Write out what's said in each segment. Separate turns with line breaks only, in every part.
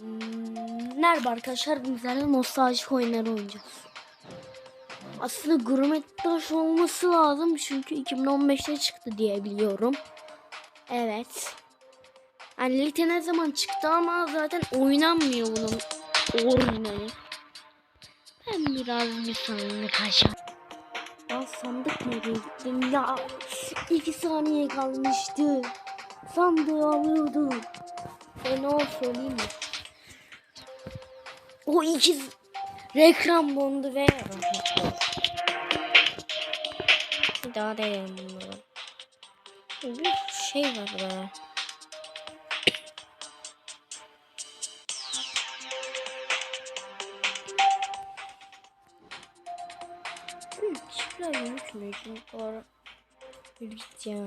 Hmm, Merhaba arkadaşlar bizlerle nostaljik oyunları oynayacağız. Aslında Grometaş olması lazım çünkü 2015'te çıktı diye biliyorum. Evet. Yani Lite ne zaman çıktı ama zaten oynanmıyor bunun orijinali. Ben biraz bir sandık açayım. Ya sandık nereye gittim ya? İki saniye kalmıştı. Sandığı alıyordum. Ne olsun söyleyeyim mi? O iki reklam bondu ve bir daha deneyelim bunları. Bir şey var be. Şifre yürüyüş müydü? Doğru. Yürü git ya.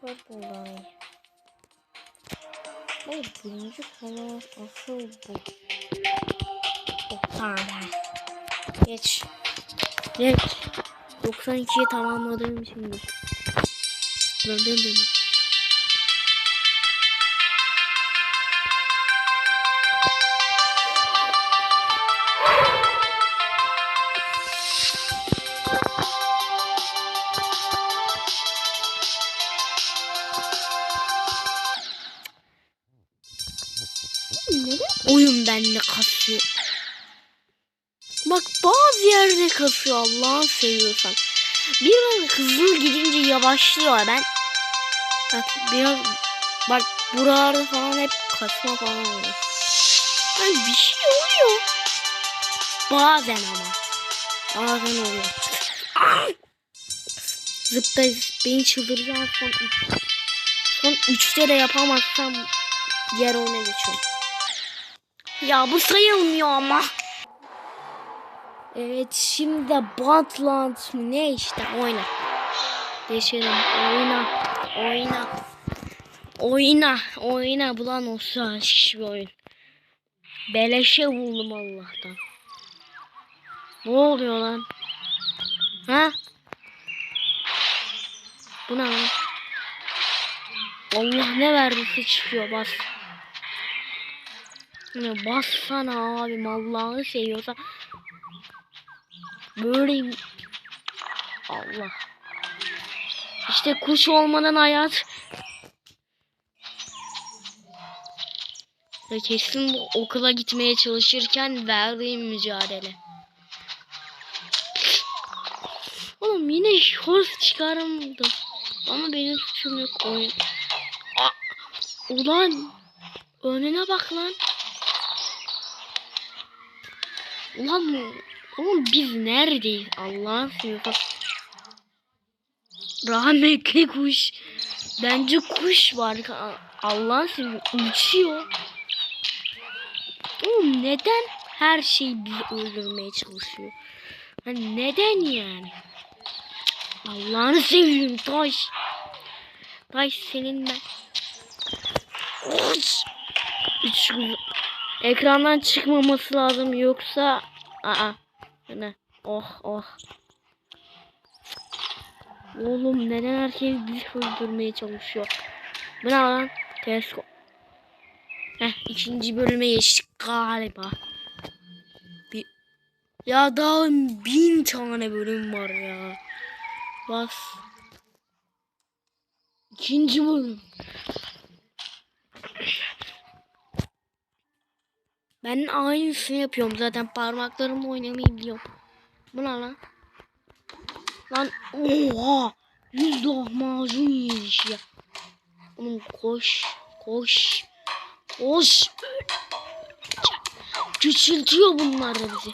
Purple Eye. Hayır birinci konu asıl bu. Oh, tamam. Geç. Geç. 92'yi tamamladım şimdi. Dön dön dön. Neden oyun bende kasıyor? Bak bazı yerde kasıyor Allah'ını seviyorsan. Biraz hızlı gidince yavaşlıyor ben. Bak biraz bak buralarda falan hep kasma falan oluyor. Yani bir şey oluyor. Bazen ama. Bazen oluyor. Ay! Zıpla beni çıldıracağım son üç. Son üçte de yapamazsam diğer oyuna geçiyorum. Ya bu sayılmıyor ama. Evet şimdi de Bantland mı ne işte oyna. Geçelim oyna oyna. Oyna oyna bulan olsa şiş bir oyun. Beleşe buldum Allah'tan. Ne oluyor lan? Ha? Bu ne lan? Allah ne verdiyse çıkıyor bas. Ne bassana abim Allah'ını seviyorsa. Böyle Allah. İşte kuş olmadan hayat. Ve kesin bu okula gitmeye çalışırken verdiğim mücadele. Oğlum yine şors çıkaramadım. Ama benim suçum yok oyun. Ulan önüne bak lan. Ulan oğlum biz neredeyiz Allah'ın seversen. Rahmetli kuş. Bence kuş var. Allah'ın seversen uçuyor. Oğlum neden her şey bizi öldürmeye çalışıyor? Hani neden yani? Allah'ını seveyim taş. Taş senin ben. Uç. Üç ekrandan çıkmaması lazım yoksa aa ne? Oh oh. Oğlum neden herkes bizi öldürmeye çalışıyor? Bu ne lan? Teleskop. Heh, ikinci bölüme geçtik galiba. Bir ya daha bin tane bölüm var ya. Bas. İkinci bölüm Ben aynısını yapıyorum zaten parmaklarımla oynamayı biliyorum. Bu ne lan? Lan oha! Yüz lahmacun yemiş ya. Oğlum koş, koş, koş. Küçültüyor bunlar da bizi.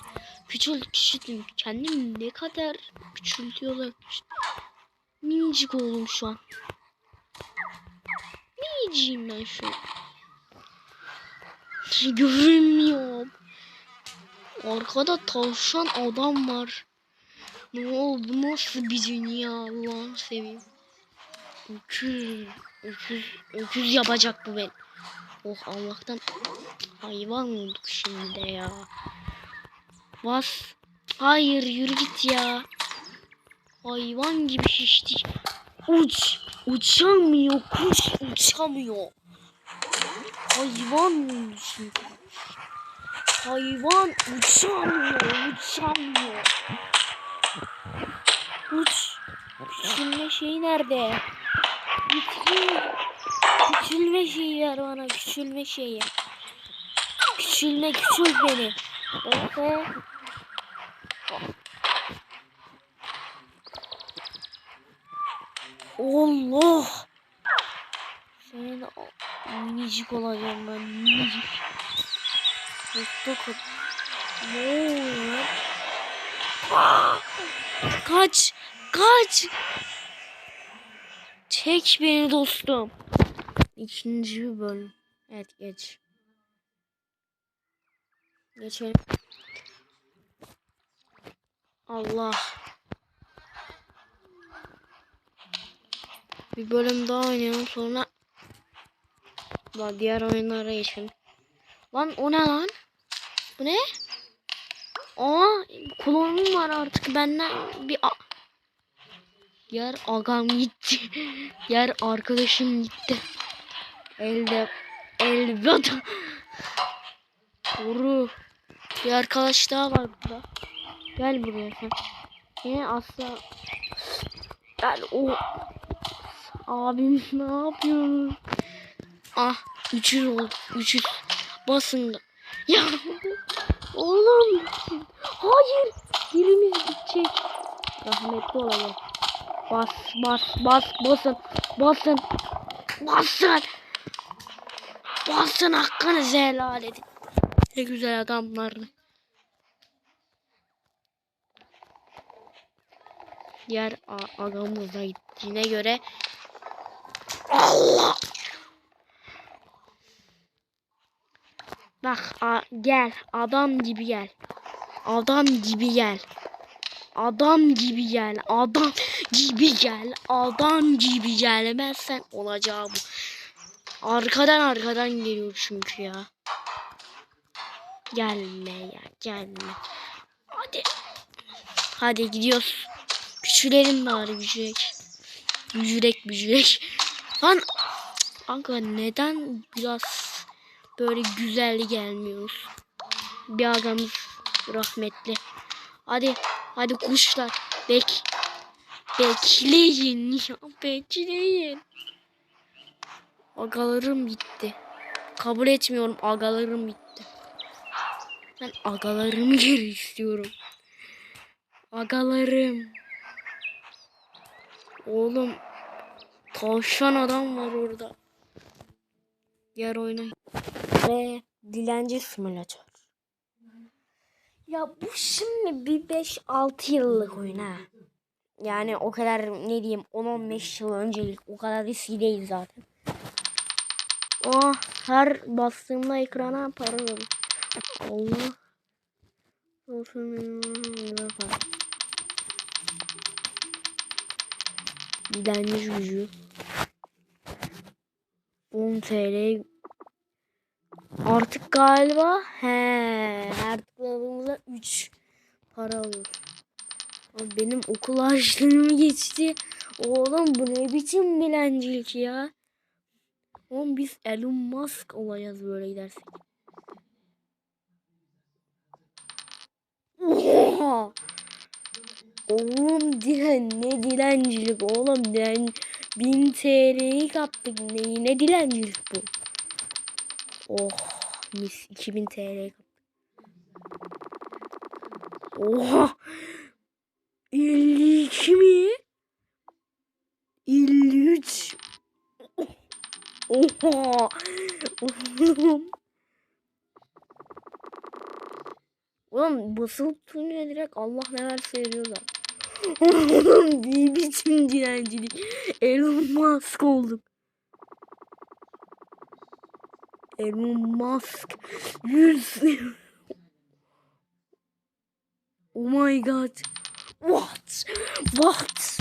Küçült, küçültün. Kendim ne kadar küçültüyorlar. Minicik oldum şu an. Miniciyim ben şu an. Görünmüyor. Arkada tavşan adam var. Ne oldu? Nasıl bir dünya Allah'ını seveyim. Öküz, öküz, öküz yapacak bu ben. Oh Allah'tan hayvan olduk şimdi de ya. Bas. Hayır yürü git ya. Hayvan gibi şiştik. Uç. Uçamıyor. Kuş uçamıyor. Hayvan çünkü. Hayvan uçamıyor, uçamıyor. Uç. Küçülme şeyi nerede? Küçül. Küçülme şeyi ver bana, küçülme şeyi. Küçülme, küçül beni. Bekle. Allah. Senin minicik olacağım ben minicik. Kız. Ne oluyor? Kaç. Kaç. Çek beni dostum. İkinci bölüm. Evet geç. Geçelim. Allah. Bir bölüm daha oynayalım sonra Bak diğer oyunlara geçelim. Lan o ne lan? Bu ne? Aa klonum var artık benden bir a- Yer agam gitti. Yer arkadaşım gitti. Elde elveda. Doğru. Bir arkadaş daha var burada. Gel buraya sen. Yine asla Gel o Abim ne yapıyorsun? Ah 300 oldu. 300. Basın. Ya oğlum. Hayır. Birimiz gidecek. Rahmetli olalım. Bas bas bas basın. Basın. Basın. Basın hakkınızı helal edin. Ne güzel adamlar. Diğer a- agamız da gittiğine göre Allah. Bak a, gel adam gibi gel. Adam gibi gel. Adam gibi gel. Adam gibi gel. Adam gibi gelmezsen olacağı bu. Arkadan arkadan geliyor çünkü ya. Gelme ya gelme. Hadi. Hadi gidiyoruz. Küçülelim bari bücürek. Bücürek bücürek. Lan Kanka neden biraz böyle güzel gelmiyoruz? Bir agamız rahmetli. Hadi hadi kuşlar bek bekleyin ya bekleyin. Agalarım gitti. Kabul etmiyorum agalarım gitti. Ben agalarımı geri istiyorum. Agalarım. Oğlum tavşan adam var orada. Diğer oyuna ve dilenci simülatör. Ya bu şimdi bir 5-6 yıllık oyun ha. Yani o kadar ne diyeyim 10-15 yıl öncelik o kadar eski değil zaten. Oh her bastığımda ekrana para veriyor. Allah. Olsun para. Dilenci gücü. 10 TL Artık galiba he artık tıkladığımızda 3 para alıyoruz. Abi benim okul harçlığım geçti. Oğlum bu ne biçim dilencilik ya. Oğlum biz Elon Musk olacağız böyle gidersek. Oha! Oğlum dilen ne dilencilik oğlum dilen 1000 TL'yi kaptık ne, ne dilencilik bu. Oh mis 2000 TL kaptık. Oha 52 mi? 53 Oha Oğlum Oğlum basılı tutunca direkt Allah ne verse. Oğlum bir biçim dilencilik. Elon Musk olduk. Elon Musk. Yüz. oh my god. What? What?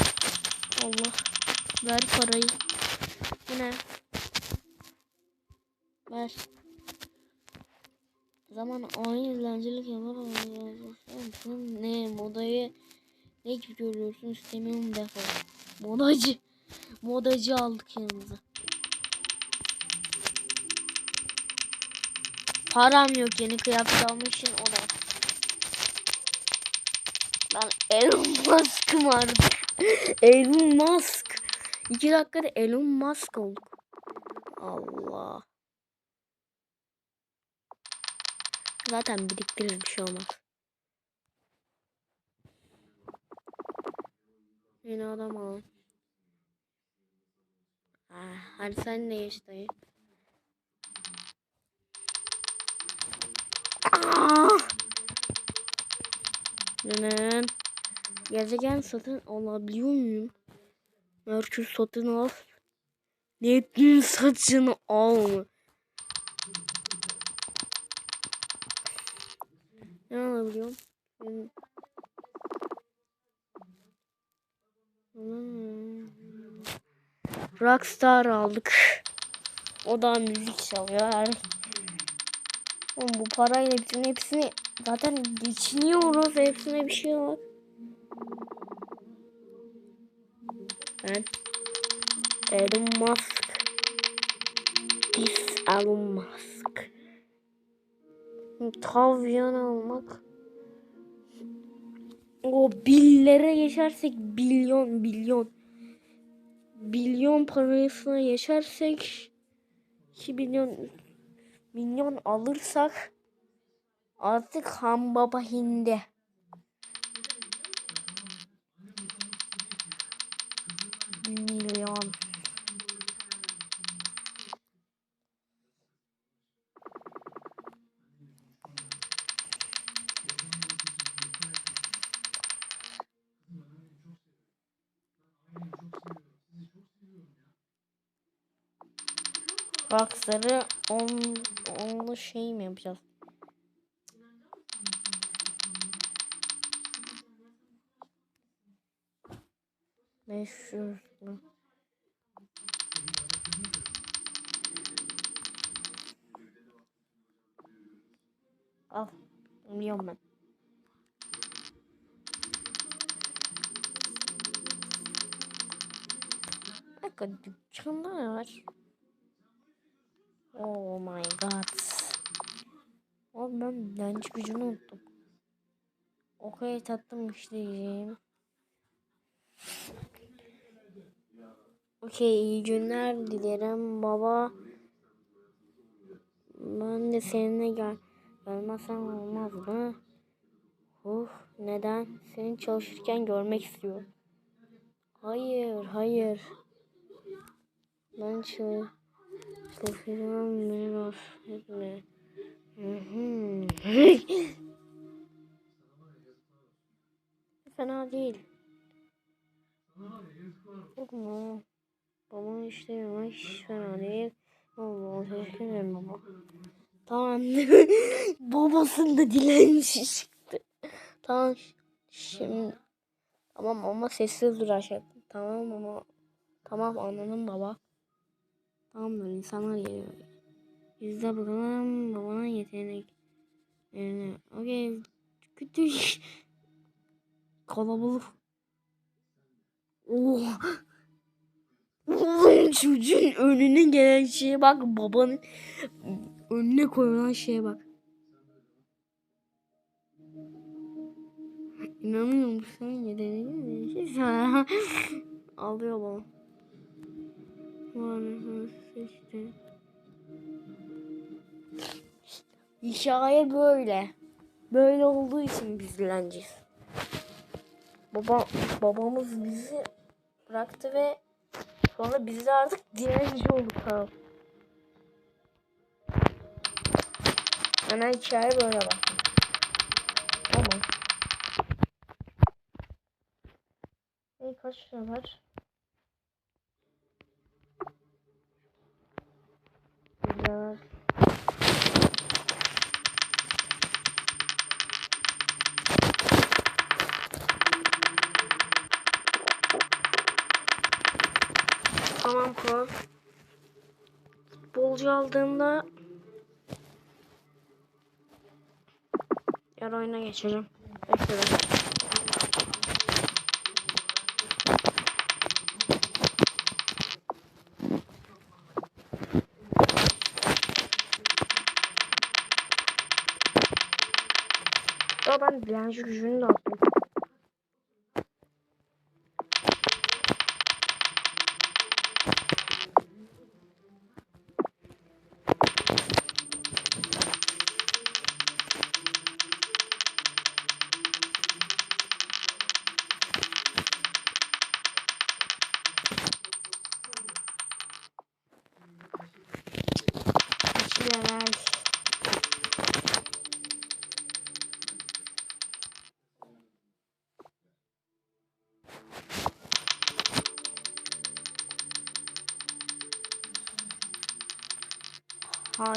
Allah. Ver parayı. Bu ne? Ver. Zaman aynı eğlencelik yapar. Ne modayı ne gibi görüyorsun istemiyorum defol. Modacı. Modacı aldık yanımıza. Param yok yeni kıyafet için o da. Ben Elon Musk'ım artık. Elon Musk. İki dakikada Elon Musk olduk. Allah. Zaten biriktiririz bir şey olmaz. Yeni adam al. Ah, hadi sen de geç dayı. Gezegen satın alabiliyor muyum? Merkür satın al. Neptün satın al? Ne alabiliyorum? Rockstar aldık. O da müzik çalıyor. Oğlum bu parayla bütün hepsini zaten geçiniyoruz. Hepsine bir şey var. Ben Elon Musk. Biz Elon Musk. Tavyan almak. O billere geçersek bilyon milyon. Bilyon parasına geçersek 2 milyon milyon alırsak artık Han Baba Hindi. Milyon. Rockstar'ı on, onlu şey mi yapacağız? Meşhur. Al. Biliyorum ben. Dakika dükkanda var? Oh my god. Oğlum ben dilenci gücünü unuttum. Okey tattım işleyeceğim. Okey iyi günler dilerim baba. Ben de seninle gel gelmezsem olmaz mı? Huh, neden? Seni çalışırken görmek istiyorum. Hayır, hayır. Ben çal çalışacağım beni affetme. Fena değil. Yok mu? Babam işte hiç fena değil. Allah teşekkür ederim baba. Tamam. Babasında dilenci çıktı. Tamam. Şimdi tamam ama sessiz dur aşağı. Tamam ama tamam anladım baba. Tamamdır insanlar geliyor. Yüzde bakalım babana yetenek. Yani okey. Kötü. Kalabalık. Oh. Oğlum çocuğun önüne gelen şeye bak babanın önüne koyulan şeye bak. İnanmıyor musun? Yeteneği sana alıyor bana. İşte. Hikaye böyle. Böyle olduğu için biz dilenciyiz. Baba, babamız bizi bıraktı ve sonra biz de artık dilenci olduk tamam. Hemen hikaye böyle bak. Tamam. E kaç lira var? Güzel. Tamam Kral. Futbolcu aldığımda Yer oyuna geçelim. Bekle. Ben direnci gücünü de attım.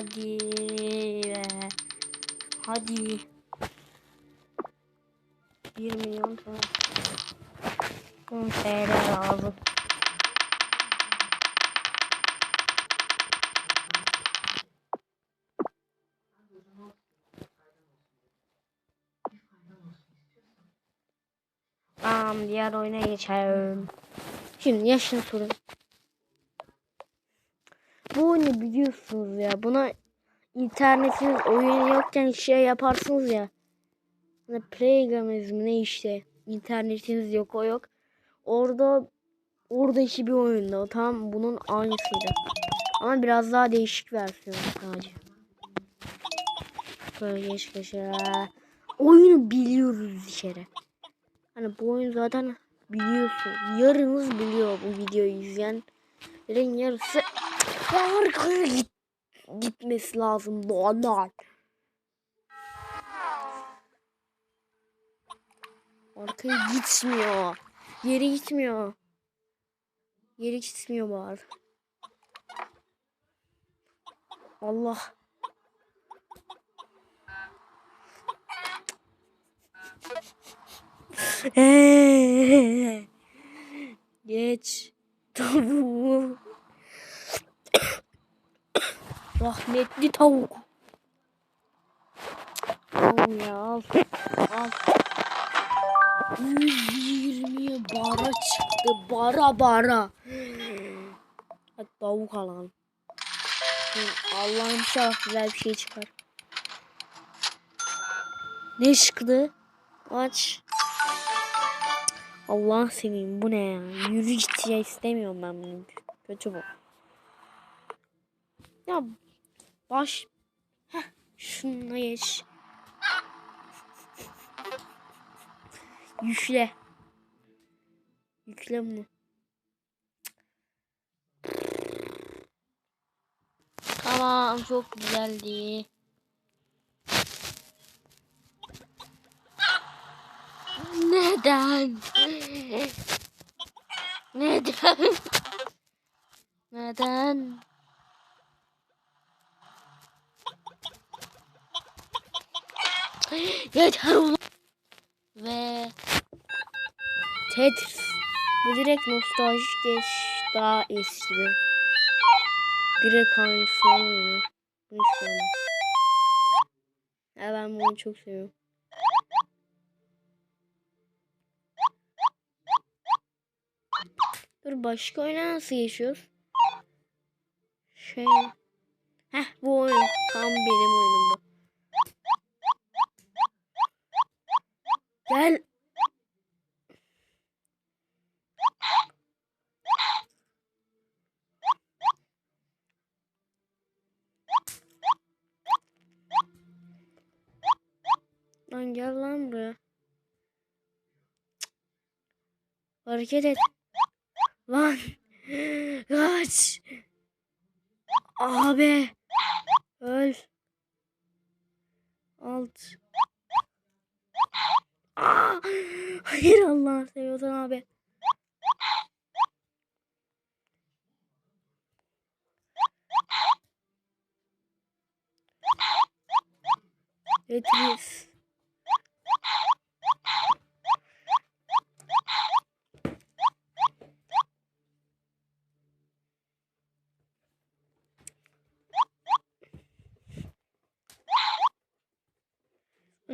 Hadi be. Hadi. 1 milyon sonra. 10 TL lazım. Tamam diğer oyuna geçelim. Şimdi yaşın sorun. Bu oyunu biliyorsunuz ya. Buna internetiniz oyun yokken şey yaparsınız ya. Ne Playgamizm ne işte. İnternetiniz yok o yok. Orada oradaki bir oyunda tam bunun aynısıydı. Ama biraz daha değişik versiyonu sadece. Böyle. Oyunu biliyoruz kere. Hani bu oyun zaten biliyorsun. Yarınız biliyor bu videoyu izleyenlerin yarısı arkaya git, gitmesi lazım normal. Arkaya gitmiyor. Yere gitmiyor. Yere gitmiyor bari. Allah. Geç. Tavuğu. Rahmetli tavuk. Al ya al. Al. 120'ye bara çıktı. Bara bara. Hadi tavuk alalım. Hı, Allah'ım inşallah güzel bir şey çıkar. Ne çıktı? Aç. Allah senin bu ne ya? Yürü git ya istemiyorum ben bunu. Kötü bu. Ya baş Heh, şununla geç. Yükle. Yükle bunu. Tamam çok güzeldi. Neden? Neden? Neden? Yeter ulan. Ve Tetris. Bu direkt nostaljik geç daha eski. Direkt oyunu. Bunu istiyorum. Ya ben bunu çok seviyorum. Dur başka oyuna nasıl geçiyoruz? Şey. Heh bu oyun. Tam benim oyunum bu. Gel. Lan gel lan buraya. Hareket et. Lan. Kaç. Abi. Öl. Alt. Aa, hayır Allah seviyorsan abi. Tetris.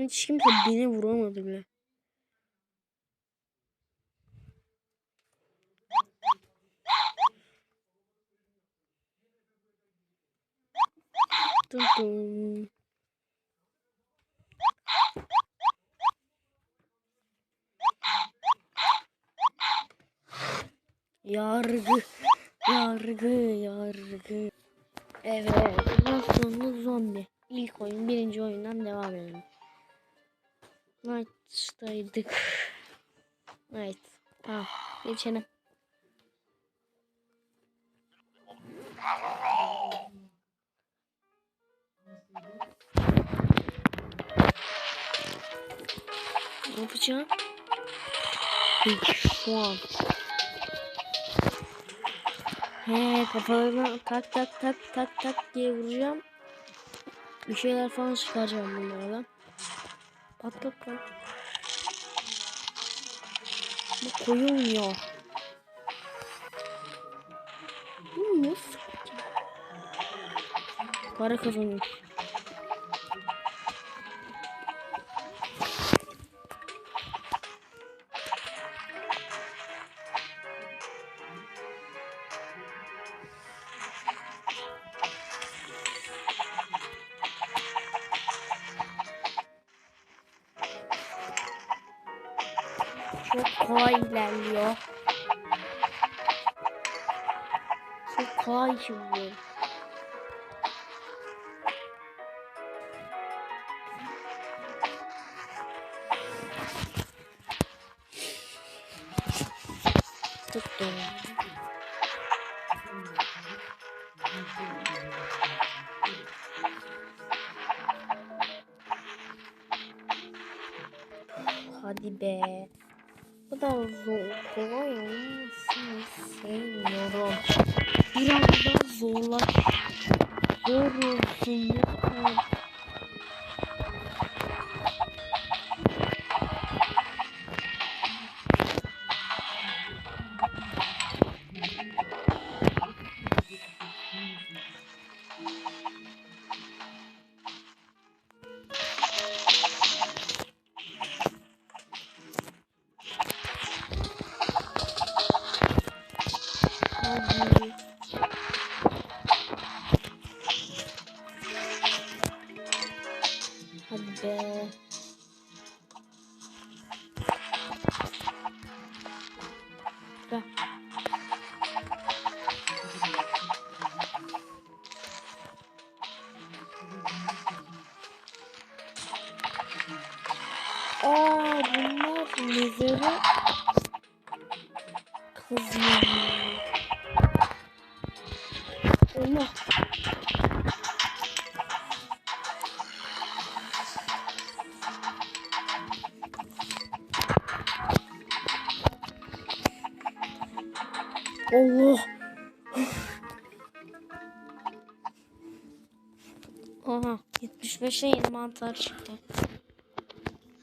Hiç kimse beni vuramadı bile. Dun dun. Night'taydık. Night. Tamam. Geçelim. Ne yapacağım? Şu an. He kafalarına tak tak tak tak tak diye vuracağım. Bir şeyler falan çıkaracağım bunlardan. Patlat lan. Bu koyu oynuyor. Bu nasıl? Para kazanıyor. Kolay ilerliyor. Çok kolay şimdi. Da zor, kolay olmasını sevmiyorum. Biraz daha zorlaş. Zor olsun. Aha 75'e yeni mantar.